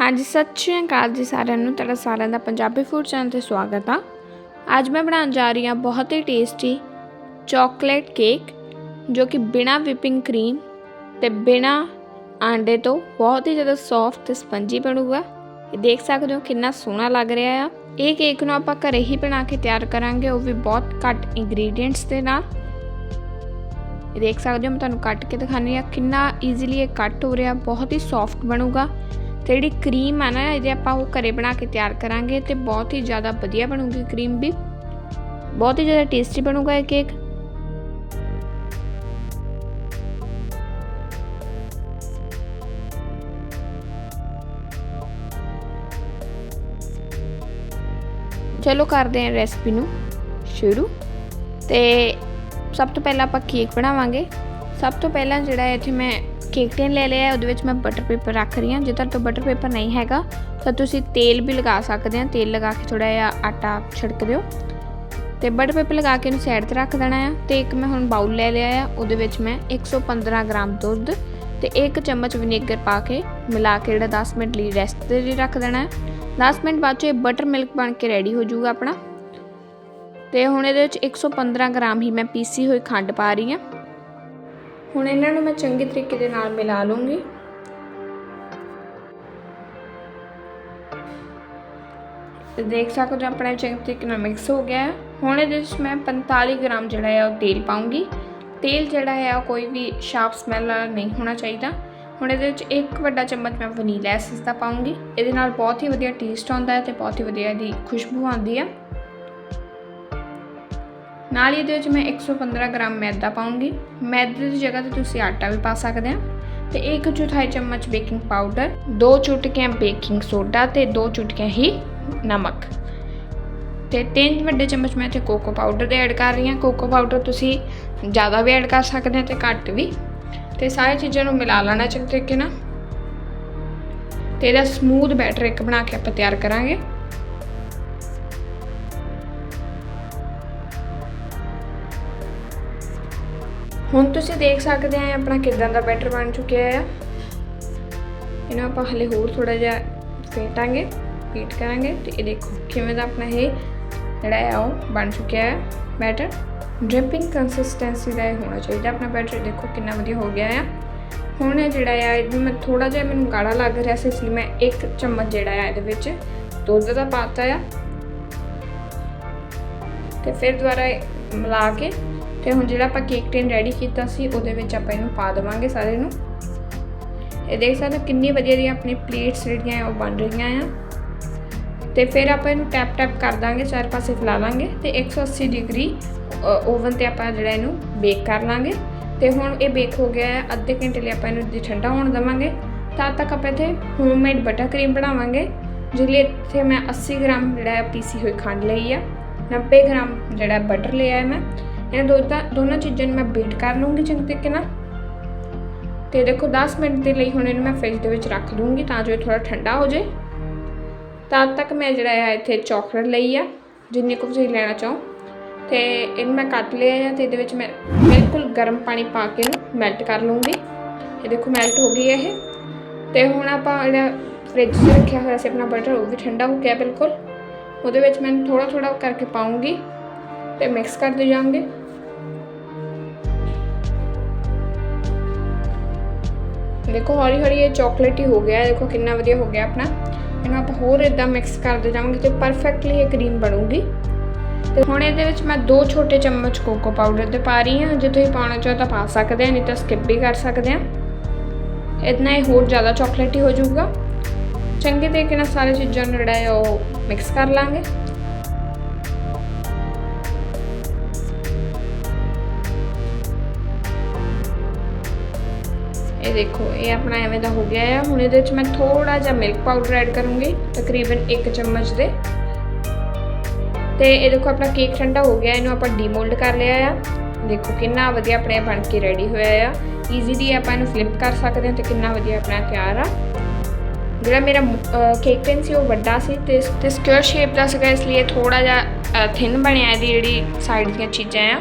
ਹਾਂਜੀ, ਸਤਿ ਸ਼੍ਰੀ ਅਕਾਲ ਜੀ ਸਾਰਿਆਂ ਨੂੰ। ਤੁਹਾਡਾ ਸਾਰਿਆਂ ਦਾ ਪੰਜਾਬੀ ਫੂਡ ਚੈਨਲ ਤੇ ਸਵਾਗਤ ਆ। ਅੱਜ ਮੈਂ ਬਣਾਉਣ ਜਾ ਰਹੀ ਹਾਂ ਬਹੁਤ ਹੀ ਟੇਸਟੀ ਚਾਕਲੇਟ ਕੇਕ ਜੋ ਕਿ ਬਿਨਾ ਵਿਪਿੰਗ ਕਰੀਮ ਤੇ ਬਿਨਾ ਆਂਡੇ ਤੋਂ ਬਹੁਤ ਹੀ ਜ਼ਿਆਦਾ ਸੌਫਟ ਤੇ ਸਪੰਜੀ ਬਣੂਗਾ। ਇਹ ਦੇਖ ਸਕਦੇ ਹੋ ਕਿੰਨਾ ਸੋਹਣਾ ਲੱਗ ਰਿਹਾ ਆ। ਇਹ ਕੇਕ ਨੂੰ ਆਪਾਂ ਘਰੇ ਹੀ ਬਣਾ ਕੇ ਤਿਆਰ ਕਰਾਂਗੇ, ਉਹ ਵੀ ਬਹੁਤ ਘੱਟ ਇੰਗਰੀਡੀਅੰਟਸ ਦੇ ਨਾਲ। ਇਹ ਦੇਖ ਸਕਦੇ ਹੋ, ਮੈਂ ਤੁਹਾਨੂੰ ਕੱਟ ਕੇ ਦਿਖਾਣੀ ਆ ਕਿੰਨਾ ਈਜ਼ੀਲੀ ਇਹ ਕੱਟ ਹੋ ਰਿਹਾ, ਬਹੁਤ ਹੀ ਸੌਫਟ ਬਣੂਗਾ। ਤੇ ਜਿਹੜੀ ਕਰੀਮ ਆ ਨਾ, ਇਹਦੇ ਆਪਾਂ ਉਹ ਘਰੇ ਬਣਾ ਕੇ ਤਿਆਰ ਕਰਾਂਗੇ ਤੇ ਬਹੁਤ ਹੀ ਜ਼ਿਆਦਾ ਵਧੀਆ ਬਣੂਗੀ ਕਰੀਮ ਵੀ। ਬਹੁਤ ਹੀ ਜ਼ਿਆਦਾ ਟੇਸਟੀ ਬਣੂਗਾ ਇਹ ਕੇਕ ਚਲੋ ਕਰਦੇ ਹਾਂ ਰੈਸਪੀ ਨੂੰ ਸ਼ੁਰੂ। ਤੇ ਸਭ ਤੋਂ ਪਹਿਲਾਂ ਆਪਾਂ ਕੇਕ ਬਣਾਵਾਂਗੇ। ਸਭ ਤੋਂ ਪਹਿਲਾਂ ਜਿਹੜਾ ਇੱਥੇ ਮੈਂ ਕੇਕ ਟਿਨ ਲੈ ਲਿਆ, ਉਹਦੇ ਵਿੱਚ ਮੈਂ ਬਟਰ ਪੇਪਰ ਰੱਖ ਰਹੀ ਹਾਂ। ਜੇ ਤੁਹਾਡੇ ਤੋਂ ਬਟਰ ਪੇਪਰ ਨਹੀਂ ਹੈਗਾ, ਤਾਂ ਤੁਸੀਂ ਤੇਲ ਵੀ ਲਗਾ ਸਕਦੇ ਆ ਤੇਲ ਲਗਾ ਕੇ ਥੋੜਾ ਜਿਹਾ ਆਟਾ ਛਿੜਕ ਦਿਓ। ਤੇ ਬਟਰ ਪੇਪਰ ਲਗਾ ਕੇ ਇਹਨੂੰ ਸਾਈਡ ਤੇ ਰੱਖ ਦੇਣਾ ਆ। ਤੇ ਇੱਕ ਮੈਂ ਹੁਣ ਬਾਉਲ ਲੈ ਲਿਆ ਆ, ਉਹਦੇ ਵਿੱਚ ਮੈਂ 115 ਗ੍ਰਾਮ ਦੁੱਧ ਤੇ ਇੱਕ ਚਮਚ ਵਿਨੇਗਰ ਪਾ ਕੇ ਮਿਲਾ ਕੇ ਜਿਹੜਾ 10 ਮਿੰਟ ਲਈ ਰੈਸਟ 'ਤੇ ਲਈ ਰੱਖ ਦੇਣਾ ਹੈ 10 ਮਿੰਟ ਬਾਅਦ ਚ ਇਹ ਬਟਰ ਮਿਲਕ ਬਣ ਕੇ ਰੈਡੀ ਹੋ ਜਾਊਗਾ ਆਪਣਾ। ਤੇ ਹੁਣ ਇਹਦੇ ਵਿੱਚ 115 ਗ੍ਰਾਮ ਹੀ ਮੈਂ ਪੀਸੀ ਹੋਈ ਖੰਡ ਪਾ ਰਹੀ ਹਾਂ। ਹੁਣ ਇਹਨਾਂ ਨੂੰ ਮੈਂ ਚੰਗੇ ਤਰੀਕੇ ਦੇ ਨਾਲ ਮਿਲਾ ਲੂੰਗੀ। ਦੇਖ ਸਕਦੇ ਹੋ ਆਪਣਾ ਚੰਗੇ ਤਰੀਕੇ ਨਾਲ ਮਿਕਸ ਹੋ ਗਿਆ ਹੈ। ਹੁਣ ਇਹਦੇ ਵਿੱਚ ਮੈਂ 45 ਗ੍ਰਾਮ ਜਿਹੜਾ ਹੈ ਉਹ ਤੇਲ ਪਾਉਂਗੀ। ਤੇਲ ਜਿਹੜਾ ਹੈ ਉਹ ਕੋਈ ਵੀ ਸ਼ਾਰਪ ਸਮੈਲ ਵਾਲਾ ਨਹੀਂ ਹੋਣਾ ਚਾਹੀਦਾ। ਹੁਣ ਇਹਦੇ ਵਿੱਚ ਇੱਕ ਵੱਡਾ ਚਮਚ ਮੈਂ ਵਨੀਲਾ ਐਸੈਂਸ ਦਾ ਪਾਉਂਗੀ। ਇਹਦੇ ਨਾਲ ਬਹੁਤ ਹੀ ਵਧੀਆ ਟੇਸਟ ਆਉਂਦਾ ਹੈ ਤੇ ਬਹੁਤ ਹੀ ਵਧੀਆ ਇਹਦੀ ਖੁਸ਼ਬੂ ਆਉਂਦੀ ਹੈ। ਨਾਲ ਹੀ ਇਹਦੇ ਵਿੱਚ ਮੈਂ 115 ਗ੍ਰਾਮ ਮੈਦਾ ਪਾਉਂਗੀ। ਮੈਦੇ ਦੀ ਜਗ੍ਹਾ ਤੇ ਤੁਸੀਂ ਆਟਾ ਵੀ ਪਾ ਸਕਦੇ ਆ। ਤੇ ਇੱਕ ਚੌਥਾਈ ਚਮਚ ਬੇਕਿੰਗ ਪਾਊਡਰ, ਦੋ ਚੁਟਕੀਆਂ ਬੇਕਿੰਗ ਸੋਡਾ ਤੇ ਦੋ ਚੁਟਕੀਆਂ ਹੀ ਨਮਕ। ਤੇ ਤਿੰਨ ਵੱਡੇ ਚਮਚ ਮੈਂ ਇੱਥੇ ਕੋਕੋ ਪਾਊਡਰ ਦੇ ਐਡ ਕਰ ਰਹੀ ਹਾਂ। ਕੋਕੋ ਪਾਊਡਰ ਤੁਸੀਂ ਜ਼ਿਆਦਾ ਵੀ ਐਡ ਕਰ ਸਕਦੇ ਆ ਤੇ ਘੱਟ ਵੀ। ਤੇ ਸਾਰੀ ਚੀਜ਼ਾਂ ਨੂੰ ਮਿਲਾ ਲੈਣਾ ਚੰਗੇ ਤਰੀਕੇ ਨਾਲ। ਤੇ ਇਹਦਾ ਸਮੂਥ ਬੈਟਰ ਇੱਕ ਬਣਾ ਕੇ ਆਪਾਂ ਤਿਆਰ ਕਰਾਂਗੇ। ਹੁਣ ਤੁਸੀਂ ਦੇਖ ਸਕਦੇ ਆ ਆਪਣਾ ਕਿਦਾਂ ਦਾ ਬੈਟਰ ਬਣ ਚੁੱਕਿਆ ਆ। ਇਹਨੂੰ ਆਪਾਂ ਹਲੇ ਹੋਰ ਥੋੜਾ ਜਿਹਾ ਫੇਟਾਂਗੇ ਫੀਟ ਕਰਾਂਗੇ ਤੇ ਇਹ ਦੇਖੋ ਕਿਵੇਂ ਦਾ ਆਪਣਾ ਇਹ ਜਿਹੜਾ ਆ, ਉਹ ਬਣ ਚੁੱਕਿਆ ਹੈ ਬੈਟਰ ਡ੍ਰਿਪਿੰਗ ਕੰਸਿਸਟੈਂਸੀ ਦਾ ਇਹ ਹੋਣਾ ਚਾਹੀਦਾ ਆਪਣਾ ਬੈਟਰ ਦੇਖੋ ਕਿੰਨਾ ਵਧੀਆ ਹੋ ਗਿਆ ਆ। ਹੁਣ ਇਹ ਜਿਹੜਾ ਆ ਇਹਨੂੰ ਮੈਂ ਥੋੜਾ ਜਿਹਾ ਮੈਨੂੰ ਗਾੜਾ ਲੱਗ ਰਿਹਾ ਸੀ, ਇਸ ਲਈ ਮੈਂ ਇੱਕ ਚਮਚ ਜਿਹੜਾ ਆ ਇਹਦੇ ਵਿੱਚ ਦੁੱਧ ਦਾ ਪਾਤਾ ਆ। ਤੇ ਫਿਰ ਦੁਬਾਰਾ ਮਿਲਾ ਕੇ ਤੇ ਹੁਣ ਜਿਹੜਾ ਆਪਾਂ ਕੇਕ ਟੇਨ ਰੈਡੀ ਕੀਤਾ ਸੀ, ਉਹਦੇ ਵਿੱਚ ਆਪਾਂ ਇਹਨੂੰ ਪਾ ਦੇਵਾਂਗੇ ਸਾਰੇ ਨੂੰ। ਇਹ ਦੇਖ ਸਕਦੇ ਹੋ ਕਿੰਨੀ ਵਧੀਆ ਦੀਆਂ ਆਪਣੀ ਪਲੇਟਸ ਜਿਹੜੀਆਂ ਉਹ ਬਣ ਰਹੀਆਂ ਆ। ਤੇ ਫਿਰ ਆਪਾਂ ਇਹਨੂੰ ਟੈਪ ਟੈਪ ਕਰ ਦਾਂਗੇ, ਚਾਰ ਪਾਸੇ ਫੈਲਾ ਲਾਂਗੇ ਤੇ 180 ਡਿਗਰੀ ਓਵਨ ਤੇ ਆਪਾਂ ਜਿਹੜਾ ਇਹਨੂੰ ਬੇਕ ਕਰ ਲਾਂਗੇ। ਤੇ ਹੁਣ ਇਹ ਬੇਕ ਹੋ ਗਿਆ ਹੈ ਅੱਧੇ ਘੰਟੇ ਲਈ ਆਪਾਂ ਇਹਨੂੰ ਜੇ ਠੰਡਾ ਹੋਣ ਦਵਾਂਗੇ। ਤਦ ਤੱਕ ਆਪਾਂ ਇੱਥੇ ਹੋਮਮੇਡ ਬਟਰ ਕਰੀਮ ਬਣਾਵਾਂਗੇ, ਜਿਹਦੇ ਲਈ ਇੱਥੇ ਮੈਂ 80 ਗ੍ਰਾਮ ਜਿਹੜਾ ਪੀਸੀ ਹੋਈ ਖੰਡ ਲਈ ਆ 90 ਗ੍ਰਾਮ ਜਿਹੜਾ ਬਟਰ ਲਿਆ ਹੈ ਮੈਂ। ਇਹਨਾਂ ਦੋਨਾਂ ਦੋਨਾਂ ਚੀਜ਼ਾਂ ਨੂੰ ਮੈਂ ਬੀਟ ਕਰ ਲੂੰਗੀ ਚੰਗੇ ਤਰੀਕੇ ਨਾਲ। ਤੇ ਦੇਖੋ 10 ਮਿੰਟ ਦੇ ਲਈ ਹੁਣ ਇਹਨੂੰ ਮੈਂ ਫ੍ਰਿਜ ਦੇ ਵਿੱਚ ਰੱਖ ਦੂੰਗੀ ਤਾਂ ਜੋ ਇਹ ਥੋੜਾ ਠੰਡਾ ਹੋ ਜਾਏ। ਤਦ ਤੱਕ ਮੈਂ ਜਿਹੜਾ ਹੈ ਇੱਥੇ ਚਾਕਲੇਟ ਲਈ ਆ, ਜਿੰਨੀ ਕੁ ਤੁਸੀਂ ਲੈਣਾ ਚਾਹੋ। ਤੇ ਇਹਨੂੰ ਮੈਂ ਕੱਟ ਲਿਆ ਆ ਤੇ ਇਹਦੇ ਵਿੱਚ ਮੈਂ ਬਿਲਕੁਲ ਗਰਮ ਪਾਣੀ ਪਾ ਕੇ ਇਹਨੂੰ ਮੈਲਟ ਕਰ ਲੂੰਗੀ ਇਹ ਦੇਖੋ ਮੈਲਟ ਹੋ ਗਈ ਹੈ ਇਹ। ਤੇ ਹੁਣ ਆਪਾਂ ਜਿਹੜਾ ਫ੍ਰਿਜ 'ਚ ਰੱਖਿਆ ਹੋਇਆ ਸੀ ਆਪਣਾ ਬਟਰ ਉਹ ਵੀ ਠੰਡਾ ਹੋ ਗਿਆ ਬਿਲਕੁਲ। ਉਹਦੇ ਵਿੱਚ ਮੈਂ ਥੋੜਾ ਥੋੜਾ ਕਰਕੇ ਪਾਉਂਗੀ ਤੇ ਮਿਕਸ ਕਰਦੇ ਜਾਵਾਂਗੇ। ਦੇਖੋ ਹੌਲੀ ਹੌਲੀ ਇਹ ਚਾਕਲੇਟੀ ਹੋ ਗਿਆ ਦੇਖੋ ਕਿੰਨਾ ਵਧੀਆ ਹੋ ਗਿਆ ਆਪਣਾ। ਇਹਨੂੰ ਆਪਾਂ ਹੋਰ ਇਦਾਂ ਮਿਕਸ ਕਰਦੇ ਜਾਵਾਂਗੇ ਤੇ ਪਰਫੈਕਟਲੀ ਇਹ ਕਰੀਮ ਬਣੂਗੀ। ਤੇ ਹੁਣ ਇਹਦੇ ਵਿੱਚ ਮੈਂ ਦੋ ਛੋਟੇ ਚਮਚ ਕੋਕੋ ਪਾਊਡਰ ਦੇ ਪਾ ਰਹੀ ਹਾਂ। ਜੇ ਤੁਸੀਂ ਪਾਉਣਾ ਚਾਹੋ ਤਾਂ ਪਾ ਸਕਦੇ ਆ ਨਹੀਂ ਤਾਂ ਸਕਿਪ ਵੀ ਕਰ ਸਕਦੇ ਆ ਇਤਨਾ ਹੀ ਹੋਰ ਜ਼ਿਆਦਾ ਚਾਕਲੇਟੀ ਹੋ ਜਾਊਗਾ। ਚੰਗੇ ਤਰੀਕੇ ਨਾਲ ਸਾਰੇ ਚੀਜ਼ਾਂ ਨੂੰ ਜਿਹੜਾ ਹੈ ਉਹ ਮਿਕਸ ਕਰ ਲਾਂਗੇ। ਇਹ ਦੇਖੋ, ਇਹ ਆਪਣਾ ਐਵੇਂ ਦਾ ਹੋ ਗਿਆ ਹੈ ਹੁਣ ਇਹਦੇ ਵਿੱਚ ਮੈਂ ਥੋੜਾ ਜਿਹਾ ਮਿਲਕ ਪਾਊਡਰ ਐਡ ਕਰੂੰਗੀ, ਤਕਰੀਬਨ 1 ਚਮਚ ਦੇ। ਤੇ ਇਹ ਦੇਖੋ, ਆਪਣਾ ਕੇਕ ਠੰਡਾ ਹੋ ਗਿਆ, ਇਹਨੂੰ ਆਪਾਂ ਡੀਮੋਲਡ ਕਰ ਲਿਆ ਆ। ਦੇਖੋ, ਕਿੰਨਾ ਵਧੀਆ ਆਪਣੇ ਬਣ ਕੇ ਰੈਡੀ ਹੋਇਆ ਆ। ਈਜ਼ੀਲੀ ਆਪਾਂ ਇਹਨੂੰ ਫਲਿੱਪ ਕਰ ਸਕਦੇ ਹਾਂ ਤੇ ਕਿੰਨਾ ਵਧੀਆ ਆਪਣਾ ਤਿਆਰ ਆ। ਜਿਹੜਾ ਮੇਰਾ ਕੇਕ ਟਿਨ ਸੀ, ਉਹ ਵੱਡਾ ਸੀ ਤੇ ਤੇ ਸਕੁਅਰ ਸ਼ੇਪ ਦਾ ਸੀਗਾ, ਇਸ ਲਈ ਥੋੜਾ ਜਿਹਾ ਥਿਨ ਬਣਿਆ ਇਹਦੀ ਜਿਹੜੀ ਸਾਈਡ ਦੀਆਂ ਚੀਜ਼ਾਂ ਆ।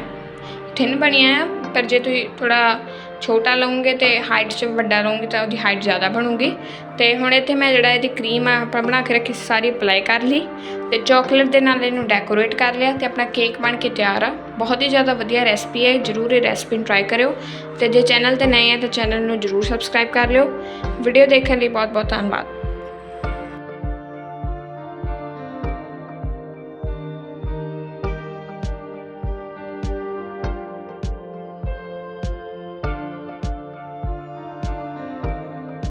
ਥਿਨ ਬਣੀਆਂ ਆ, ਪਰ ਜੇ ਤੁਸੀਂ ਥੋੜਾ ਛੋਟਾ ਲਵਾਂਗੇ ਤੇ ਹਾਈਟ 'ਚ ਵੱਡਾ ਲਵਾਂਗੇ ਤਾਂ ਉਹਦੀ ਹਾਈਟ ਜ਼ਿਆਦਾ ਬਣੂਗੀ। ਤੇ ਹੁਣ ਇੱਥੇ ਮੈਂ ਜਿਹੜਾ ਇਹਦੀ ਕਰੀਮ ਆ, ਆਪਾਂ ਬਣਾ ਕੇ ਰੱਖੀ ਸਾਰੀ ਅਪਲਾਈ ਕਰ ਲਈ। ਤੇ ਚਾਕਲੇਟ ਦੇ ਨਾਲ ਇਹਨੂੰ ਡੈਕੋਰੇਟ ਕਰ ਲਿਆ ਤੇ ਆਪਣਾ ਕੇਕ ਬਣ ਕੇ ਤਿਆਰ ਆ। ਬਹੁਤ ਹੀ ਜ਼ਿਆਦਾ ਵਧੀਆ ਰੈਸਪੀ ਹੈ, ਜਰੂਰ ਇਹ ਰੈਸਪੀ ਨੂੰ ਟਰਾਈ ਕਰਿਓ। ਤੇ ਜੇ ਚੈਨਲ ਤੇ ਨਏ ਆ ਤਾਂ ਚੈਨਲ ਨੂੰ ਜਰੂਰ ਸਬਸਕ੍ਰਾਈਬ ਕਰ ਲਿਓ। ਵੀਡੀਓ ਦੇਖਣ ਲਈ ਬਹੁਤ ਬਹੁਤ ਧੰਨਵਾਦ।